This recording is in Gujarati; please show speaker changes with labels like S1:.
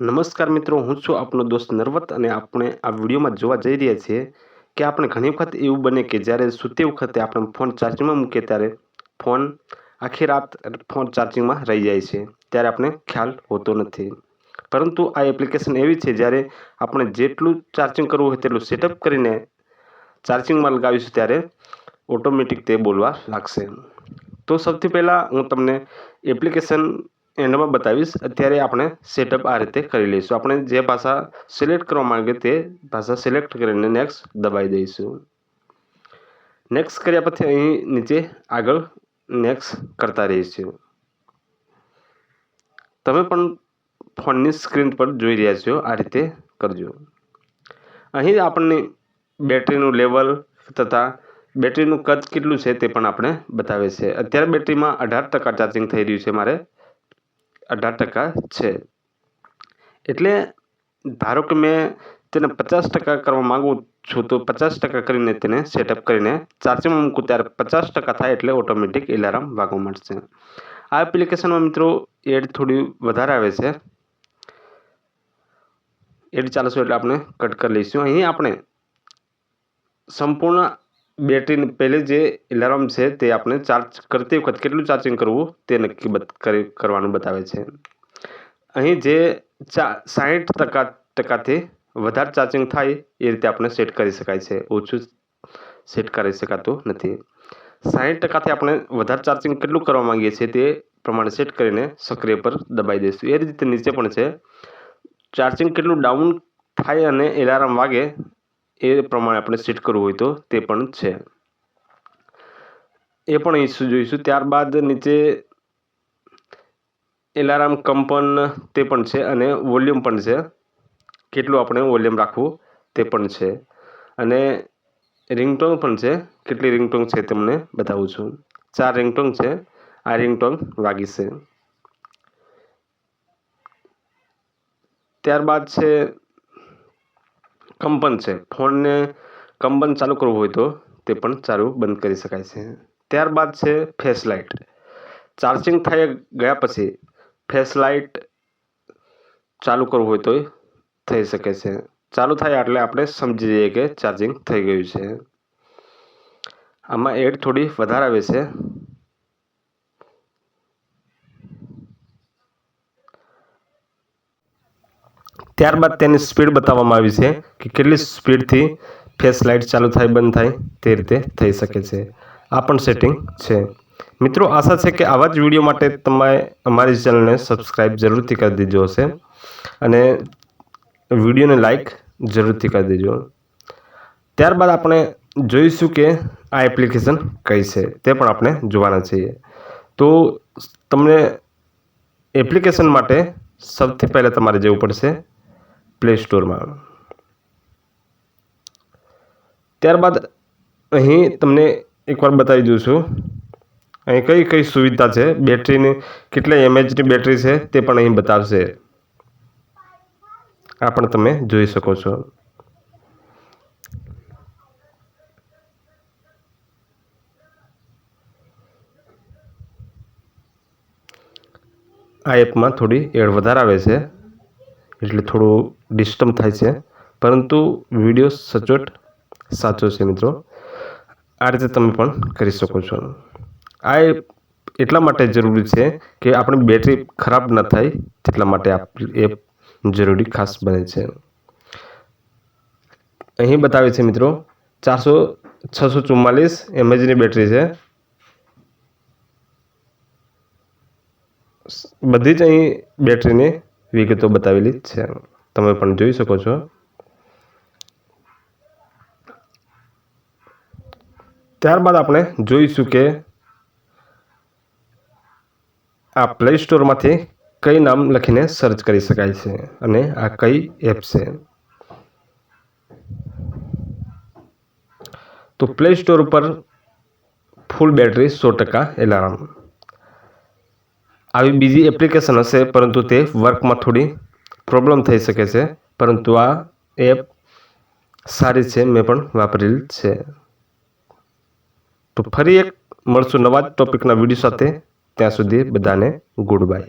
S1: નમસ્કાર મિત્રો, હું છું આપનો દોસ્ત નરવત અને આપણે આ વિડીયોમાં જોવા જઈ રહ્યા છીએ કે આપણે ઘણી વખત એવું બને કે જ્યારે સૂતી વખતે આપણે ફોન ચાર્જિંગમાં મૂકીએ ત્યારે ફોન આખી રાત ફોન ચાર્જિંગમાં રહી જાય છે, ત્યારે આપણે ખ્યાલ હોતો નથી. પરંતુ આ એપ્લિકેશન એવી છે, જ્યારે આપણે જેટલું ચાર્જિંગ કરવું હોય તેટલું સેટઅપ કરીને ચાર્જિંગમાં લગાવીશું ત્યારે ઓટોમેટિક તે બોલવા લાગશે. તો સૌથી પહેલાં હું તમને એપ્લિકેશન એન્ડમાં બતાવીશ. અત્યારે આપણે સેટઅપ આ રીતે કરી લઈશું. આપણે જે ભાષા સિલેક્ટ કરવા માંગે તે ભાષા સિલેક્ટ કરીને નેક્સ્ટ દબાવી દઈશું. નેક્સ્ટ કર્યા પછી અહીં નીચે આગળ નેક્સ્ટ કરતા રહીશું. તમે પણ ફોનની સ્ક્રીન પર જોઈ રહ્યા છો. આ રીતે કરજો. અહીં આપણને બેટરીનું લેવલ તથા બેટરીનું કદ કેટલું છે તે પણ આપણે બતાવે છે. અત્યારે બેટરીમાં અઢાર ટકા ચાર્જિંગ થઈ રહ્યું છે મારે. અઢાર ટકા છે. એટલે ધારો કે મેં તેને પચાસ ટકા કરવા માગું છું, તો પચાસ ટકા કરીને તેને સેટઅપ કરીને ચાર્જિંગમાં મૂકું, ત્યારે પચાસ ટકા થાય એટલે ઓટોમેટિક એલાર્મ વાગવા મળશે આ એપ્લિકેશનમાં મિત્રો એડ થોડી વધારે આવે છે. એડ ચાલશે એટલે આપણે કટ કરી લઈશું. અહીં આપણે સંપૂર્ણ બેટરીની પહેલે જે એલાર્મ છે તે આપણે ચાર્જ કરતી વખત કેટલું ચાર્જિંગ કરવું તે નક્કી કરી, કરવાનું બતાવે છે. અહીં જે ચા સાહીઠ ટકા, ટકાથી વધારે ચાર્જિંગ થાય એ રીતે આપણે સેટ કરી શકાય છે. ઓછું સેટ કરી શકાતું નથી. સાહીઠ ટકાથી આપણે વધારે ચાર્જિંગ કેટલું કરવા માંગીએ છીએ તે પ્રમાણે સેટ કરીને સક્રિય પર દબાઈ દઈશું. એ રીતે નીચે પણ છે. ચાર્જિંગ કેટલું ડાઉન થાય અને એલાર્મ વાગે એ પ્રમાણે આપણે સેટ કરવું હોય તો તે પણ છે. એ પણ ઇસ્યુ જોઈશું. ત્યારબાદ નીચે એલાર્મ કંપન તે પણ છે અને વોલ્યુમ પણ છે. કેટલું આપણે વોલ્યુમ રાખવું તે પણ છે. અને રિંગટોંગ પણ છે. કેટલી રિંગટોંગ છે તમને બતાવું છું. ચાર રિંગટોંગ છે. આ રિંગટોંગ વાગી છે ત્યારબાદ છે કંપન છે. ફોનને કંપન ચાલુ કરવું હોય તો તે પણ ચાલુ બંધ કરી શકાય છે. ત્યારબાદ છે ફેસ લાઇટ. ચાર્જિંગ થઈ ગયા પછી ફેસ લાઇટ ચાલુ કરવું હોય તો થઈ શકે છે. ચાલુ થાય એટલે આપણે સમજી જઈએ કે ચાર્જિંગ થઈ ગયું છે. આમાં એડ થોડી વધારે આવે છે. ત્યારબાદ તેની સ્પીડ બતાવવામાં આવી છે કે કેટલી સ્પીડથી ફેસ લાઇટ ચાલુ થાય, બંધ થાય તે રીતે થઈ શકે છે. આ પણ સેટિંગ છે. મિત્રો, આશા છે કે આવા જ વીડિયો માટે તમે અમારી ચેનલને સબસ્ક્રાઈબ જરૂરથી કરી દીજો હશે અને વિડીયોને લાઇક જરૂરથી કરી દેજો. ત્યારબાદ આપણે જોઈશું કે આ એપ્લિકેશન કઈ છે, તે પણ આપણે જોવાના છીએ. તો તમને એપ્લિકેશન માટે સૌથી પહેલાં તમારે જવું પડશે પ્લે સ્ટોરમાં ત્યારબાદ અહીં તમને એકવાર બતાવી દઉં છું. અહીં કઈ કઈ સુવિધા છે? બેટરીની કેટલા એમએચની બેટરી છે તે પણ અહીં બતાવશે. આ પણ તમે જોઈ શકો છો. આ એપમાં થોડી એડ વધારે આવે છે. એટલે થોડું ડિસ્ટર્બ થાય છે. પરંતુ વીડિયો સચોટ સાચો છે મિત્રો. આ રીતે તમે પણ કરી શકો છો. આ એટલા માટે જરૂરી છે કે આપણી બેટરી ખરાબ ન થાય, તેટલા માટે આ એપ જરૂરી ખાસ બને છે. અહીં બતાવે છે મિત્રો, ચારસો છસો ચુમ્માલીસ એમએચની બેટરી છે. બધી જ અહીં બેટરીની વિગતો બતાવેલી જ છે. તમે પણ જોઈ શકો છો. ત્યારબાદ આપણે જોઈશું કે આ પ્લે સ્ટોરમાંથી કઈ નામ લખીને સર્ચ કરી શકાય છે અને આ કઈ એપ છે. તો પ્લે સ્ટોર ઉપર ફૂલ બેટરી સો ટકા એલાર્મ આવી બીજી એપ્લિકેશન હશે, પરંતુ તે વર્કમાં થોડી પ્રોબ્લેમ થઈ શકે છે. પરંતુ આ એપ સારી છે, મેં પણ વાપરેલી છે. તો ફરી એક મળશું નવા જ ટોપિકના વીડિયો સાથે. ત્યાં સુધી બધાને ગુડ બાય